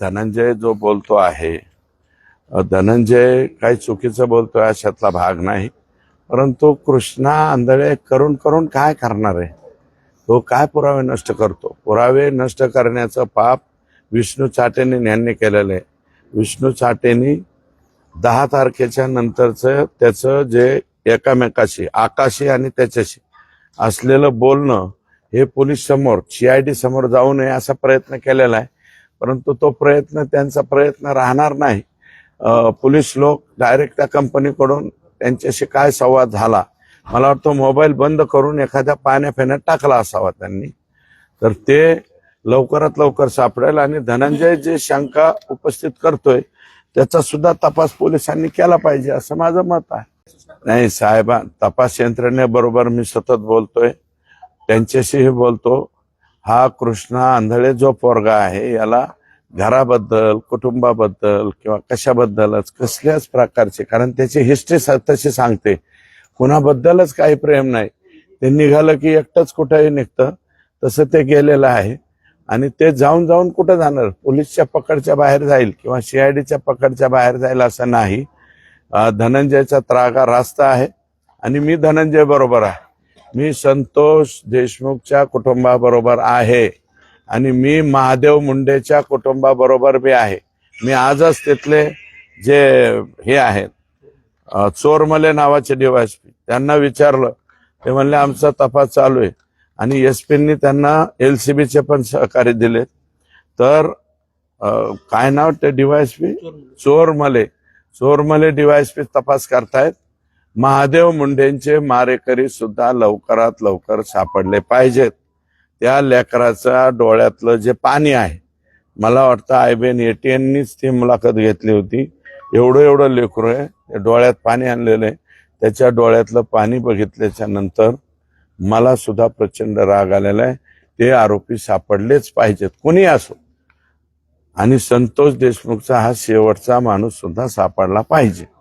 धनंजय जो बोलतो आहे धनंजय काही चुकीचं बोलतोय अशातला भाग नाही परंतु कृष्णा आंधळे करून करून काय करणार आहे? तो काय पुरावे नष्ट करतो? पुरावे नष्ट करण्याचं पाप विष्णू चाटेने यांनी केलेलं आहे. विष्णू चाटेनी दहा तारखेच्या नंतरचं त्याचं जे एकामेकाशी आकाशी आणि त्याच्याशी असलेलं बोलणं हे पोलीस समोर सीआयडी समोर जाऊ नये असा प्रयत्न केलेला आहे. परंतु तो प्रयत्न त्यांचा प्रयत्न राहणार नाही. पोलीस लोक डायरेक्ट त्या कंपनीकडून त्यांच्याशी काय संवाद झाला? मला वाटतं मोबाईल बंद करून एखाद्या पाण्या फेण्यात टाकला असावा त्यांनी. तर ते लवकरात लवकर सापडेल आणि धनंजय जे शंका उपस्थित करतोय त्याचा सुद्धा तपास पोलिसांनी केला पाहिजे असं माझं मत आहे. नाही साहेबा तपास यंत्रणेबरोबर मी सतत बोलतोय. त्यांच्याशीही बोलतो. हा कृष्णा आंधळे जो पोरगा आहे याला घराबद्दल कुटुंबाबद्दल किंवा कशाबद्दलच कसल्याच प्रकारचे कारण त्याची हिस्ट्री तशी सांगते. कुणाबद्दलच काही प्रेम नाही. ते निघालं की एकटंच कुठंही निघतं. तसं ते गेलेलं आहे. आणि ते जाऊन जाऊन कुठं जाणार? पोलीसच्या पकडच्या बाहेर जाईल किंवा सीआयडीच्या पकडच्या बाहेर जाईल असं नाही. धनंजयचा त्रागा रास्त आहे. आणि मी धनंजय बरोबर आहे. मी संतोष देशमुखच्या कुटुंबाबरोबर आहे आणि मी महादेव मुंडेच्या कुटुंबाबरोबर बी आहे. मी आजच तिथले जे हे आहेत चोरमले नावाचे डीवायसपी त्यांना विचारलं. ते म्हणले आमचा तपास चालू आहे. आणि एस पींनी त्यांना एलसीबीचे पण सहकार्य दिले. तर काय नाव ते डीवायसपी चोरमले. चोरमले. डीवायसपी तपास करतायत. महादेव मुंडेंचे मारेकरी सुद्धा लवकरात लवकर सापडले पाहिजेत. त्या लेकराच्या डोळ्यातलं जे पाणी आहे मला वाटतं आयबीएन एटीएननीच ती मुलाखत घेतली होती. एवढं एवढं लेकरू आहे डोळ्यात पाणी आणलेलं आहे. त्याच्या डोळ्यातलं पाणी बघितल्याच्या नंतर मला सुद्धा प्रचंड राग आलेला आहे. ते आरोपी सापडलेच पाहिजेत कोणी असो. आणि संतोष देशमुखचा हा शेवटचा माणूस सुद्धा सापडला पाहिजे.